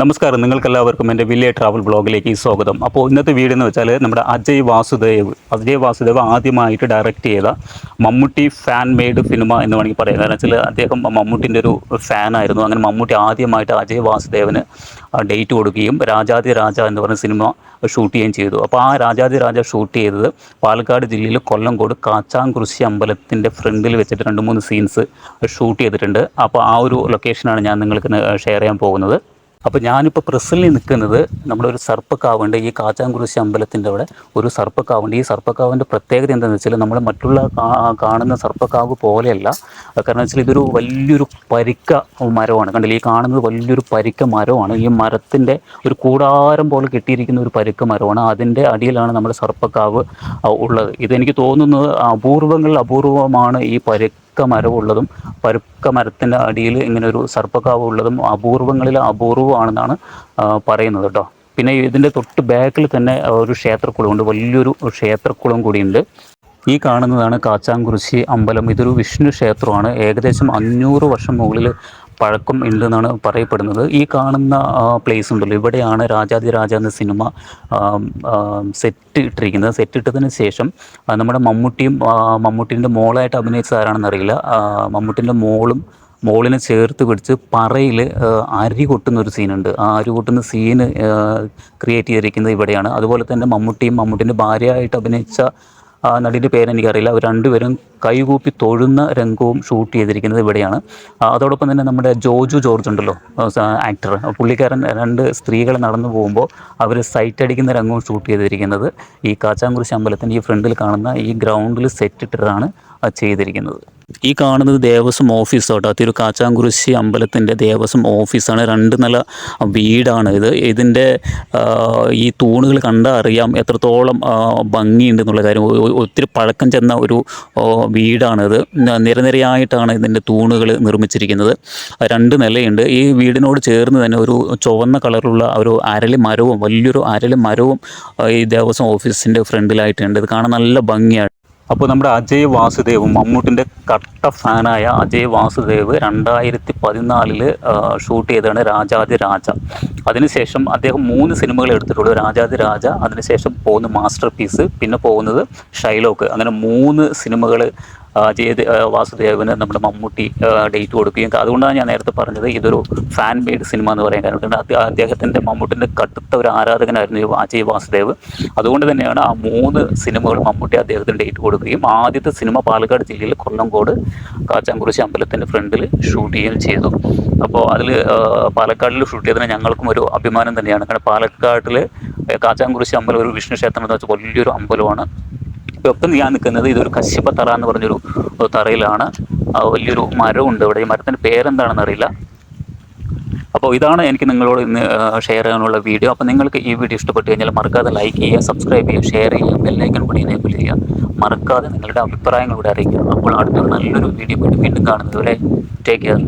നമസ്കാരം. നിങ്ങൾക്കെല്ലാവർക്കും എന്റെ വില്ലേ ട്രാവൽ ബ്ലോഗിലേക്ക് സ്വാഗതം. അപ്പോൾ ഇന്നത്തെ വീഡിയോ എന്ന് വെച്ചാൽ നമ്മുടെ അജയ് വാസുദേവ് അജയ് വാസുദേവ് ആദ്യമായിട്ട് ഡയറക്റ്റ് ചെയ്ത മമ്മൂട്ടി ഫാൻ മെയ്ഡ് സിനിമ എന്ന് വേണമെങ്കിൽ പറയാം. കാരണം വെച്ചാൽ അദ്ദേഹം മമ്മൂട്ടിന്റെ ഒരു ഫാനായിരുന്നു അങ്ങനെ മമ്മൂട്ടി ആദ്യമായിട്ട് അജയ് വാസുദേവന് ഡേറ്റ് കൊടുക്കുകയും രാജാതി രാജ എന്ന് പറഞ്ഞ സിനിമ ഷൂട്ട് ചെയ്യുകയും ചെയ്തു. അപ്പോൾ ആ രാജാതി രാജ ഷൂട്ട് ചെയ്തത് പാലക്കാട് ജില്ലയിൽ കൊല്ലംകോട് കാച്ചാംകുറിശി അമ്പലത്തിന്റെ ഫ്രണ്ടിൽ വെച്ചിട്ട് രണ്ട് മൂന്ന് സീൻസ് ഷൂട്ട് ചെയ്തിട്ടുണ്ട്. അപ്പോൾ ആ ഒരു ലൊക്കേഷനാണ് ഞാൻ നിങ്ങൾക്ക് ഷെയർ ചെയ്യാൻ പോകുന്നത്. അപ്പോൾ ഞാനിപ്പോൾ പ്രസ്സിൽ നിൽക്കുന്നത് നമ്മുടെ ഒരു സർപ്പക്കാവുണ്ട് ഈ കാച്ചാംകുറിശി അമ്പലത്തിന്റെ അവിടെ ഒരു സർപ്പക്കാവുണ്ട്. ഈ സർപ്പക്കാവിന്റെ പ്രത്യേകത എന്താണെന്ന് വെച്ചാൽ നമ്മൾ മറ്റുള്ള കാണുന്ന സർപ്പക്കാവ് പോലെയല്ല. കാരണം വെച്ചാൽ ഇതൊരു വലിയൊരു പരിക്ക മരമാണ്. കണ്ടില്ല? ഈ കാണുന്നത് വലിയൊരു പരിക്ക മരമാണ്. ഈ മരത്തിന്റെ ഒരു കൂടാരം പോലെ കെട്ടിയിരിക്കുന്ന ഒരു പരിക്ക മരമാണ്. അതിന്റെ അടിയിലാണ് നമ്മുടെ സർപ്പക്കാവ് ഉള്ളത്. ഇതെനിക്ക് തോന്നുന്നത് അപൂർവങ്ങളിൽ അപൂർവമാണ് ഈ പരിക്ക മരവുള്ളതും പരുക്ക മരത്തിന്റെ അടിയിൽ ഇങ്ങനെ ഒരു സർപ്പക്കാവ് ഉള്ളതും അപൂർവങ്ങളിൽ അപൂർവമാണെന്നാണ് പറയുന്നത് കേട്ടോ. പിന്നെ ഇതിന്റെ തൊട്ട് ബാക്കിൽ തന്നെ ഒരു ക്ഷേത്രക്കുളമുണ്ട്. വലിയൊരു ക്ഷേത്രക്കുളം കൂടിയുണ്ട്. ഈ കാണുന്നതാണ് കാച്ചാംകുറിശി അമ്പലം. ഇതൊരു വിഷ്ണു ക്ഷേത്രമാണ്. ഏകദേശം അഞ്ഞൂറ് വർഷം മുകളിൽ പഴക്കം ഉണ്ടെന്നാണ് പറയപ്പെടുന്നത്. ഈ കാണുന്ന പ്ലേസ് ഉണ്ടല്ലോ. ഇവിടെയാണ് രാജാതിരാജ എന്ന സിനിമ സെറ്റ് ഇട്ടിരിക്കുന്നത്. സെറ്റ് ഇട്ടതിന് ശേഷം നമ്മുടെ മമ്മൂട്ടിയും മമ്മൂട്ടിന്റെ മോളായിട്ട് അഭിനയിച്ച ആരാണെന്ന് അറിയില്ല. മമ്മൂട്ടിന്റെ മോളും മോളിനെ ചേർത്ത് പിടിച്ച് പറയിൽ അരി കൊട്ടുന്ന ഒരു സീനുണ്ട് ആ അരി കൊട്ടുന്ന സീന് ക്രിയേറ്റ് ചെയ്തിരിക്കുന്നത് ഇവിടെയാണ്. അതുപോലെ തന്നെ മമ്മൂട്ടിയും മമ്മൂട്ടിന്റെ ഭാര്യയായിട്ട് അഭിനയിച്ച നടിയുടെ പേരെനിക്കറിയില്ല. അവർ രണ്ടുപേരും കൈകൂപ്പി തൊഴുന്ന രംഗവും ഷൂട്ട് ചെയ്തിരിക്കുന്നത് ഇവിടെയാണ്. അതോടൊപ്പം തന്നെ നമ്മുടെ ജോജു ജോർജ് ഉണ്ടല്ലോ ആക്ടർ. പുള്ളിക്കാരൻ രണ്ട് സ്ത്രീകൾ നടന്നു പോകുമ്പോൾ അവർ സൈറ്റ് അടിക്കുന്ന രംഗവും ഷൂട്ട് ചെയ്തിരിക്കുന്നത്. ഈ കാച്ചാങ്കുരിശ് അമ്പലത്തിന്റെ ഈ ഫ്രണ്ടിൽ കാണുന്ന ഈ ഗ്രൗണ്ടിൽ സെറ്റ് ഇട്ടിട്ടാണ് ചെയ്തിരിക്കുന്നത്. ഈ കാണുന്നത് ദേവസ്വം ഓഫീസ് കേട്ടോ. തിരു കാച്ചാങ്കുരിശി അമ്പലത്തിന്റെ ദേവസ്വം ഓഫീസാണ്. രണ്ട് നില വീടാണ് ഇത്. ഇതിന്റെ ഈ തൂണുകൾ കണ്ടാൽ അറിയാം എത്രത്തോളം ഭംഗിയുണ്ട് എന്നുള്ള കാര്യം. ഒത്തിരി പഴക്കം ചെന്ന ഒരു വീടാണിത്. നിരനിരയായിട്ടാണ് ഇതിന്റെ തൂണുകൾ നിർമ്മിച്ചിരിക്കുന്നത്. രണ്ട് നിലയുണ്ട്. ഈ വീടിനോട് ചേർന്ന് തന്നെ ഒരു ചുവന്ന കളറുള്ള ഒരു അരളി മരവും വലിയൊരു അരളി മരവും ഈ ദേവസ്വം ഓഫീസിന്റെ ഫ്രണ്ടിലായിട്ടുണ്ട്. ഇത് കാണാൻ നല്ല ഭംഗിയാണ് അപ്പോൾ നമ്മുടെ അജയ് വാസുദേവ് മമ്മൂട്ടിന്റെ കട്ട ഫാനായ അജയ് വാസുദേവ് രണ്ടായിരത്തി പതിനാലിൽ ഷൂട്ട് ചെയ്തതാണ് രാജാതി രാജ. അതിനുശേഷം അദ്ദേഹം മൂന്ന് സിനിമകൾ എടുത്തിട്ടുള്ളൂ രാജാതി രാജ അതിനുശേഷം പോകുന്ന മാസ്റ്റർ പീസ് പിന്നെ പോകുന്നത് ഷൈലോക്ക്. അങ്ങനെ മൂന്ന് സിനിമകൾ അജയ് വാസുദേവന് നമ്മുടെ മമ്മൂട്ടി ഡേറ്റ് കൊടുക്കുകയും അതുകൊണ്ടാണ് ഞാൻ നേരത്തെ പറഞ്ഞത് ഇതൊരു ഫാൻ മെയ്ഡ് സിനിമ എന്ന് പറയാൻ കാരണം അദ്ദേഹത്തിന്റെ മമ്മൂട്ടിന്റെ കടുത്ത ഒരു ആരാധകനായിരുന്നു അജയ് വാസുദേവ്. അതുകൊണ്ട് തന്നെയാണ് ആ മൂന്ന് സിനിമകൾ മമ്മൂട്ടി അദ്ദേഹത്തിന് ഡേറ്റ് കൊടുക്കുകയും ആദ്യത്തെ സിനിമ പാലക്കാട് ജില്ലയിൽ കൊല്ലംകോട് കാച്ചാംകുറിശി അമ്പലത്തിന്റെ ഫ്രണ്ടിൽ ഷൂട്ട് ചെയ്യുകയും ചെയ്തു. അപ്പോൾ അതിൽ പാലക്കാടിൽ ഷൂട്ട് ചെയ്തതിന് ഞങ്ങൾക്കും ഒരു അഭിമാനം തന്നെയാണ്. കാരണം പാലക്കാട്ടിൽ കാച്ചാംകുറിശി അമ്പലം ഒരു വിഷ്ണു ക്ഷേത്രം എന്ന് വെച്ചാൽ വലിയൊരു അമ്പലമാണ്. ഇപ്പം ഞാൻ നിൽക്കുന്നത് ഇതൊരു കശ്യപ തറ എന്ന് പറഞ്ഞൊരു തറയിലാണ്. വലിയൊരു മരമുണ്ട് ഇവിടെ. ഈ മരത്തിന്റെ പേരെന്താണെന്ന് അറിയില്ല. അപ്പോൾ ഇതാണ് എനിക്ക് നിങ്ങളോട് ഇന്ന് ഷെയർ ചെയ്യാനുള്ള വീഡിയോ അപ്പോൾ നിങ്ങൾക്ക് ഈ വീഡിയോ ഇഷ്ടപ്പെട്ടു കഴിഞ്ഞാൽ മറക്കാതെ ലൈക്ക് ചെയ്യുക സബ്സ്ക്രൈബ് ചെയ്യുക ഷെയർ ചെയ്യുക ബെല്ലൈക്കൺ കൂടി എനേബിൾ ചെയ്യുക. മറക്കാതെ നിങ്ങളുടെ അഭിപ്രായങ്ങൾ കൂടി അറിയിക്കുക. അപ്പോൾ അടുത്തൊരു നല്ലൊരു വീഡിയോ വീണ്ടും കാണുന്നത് വരെ ടേക്ക് കെയർ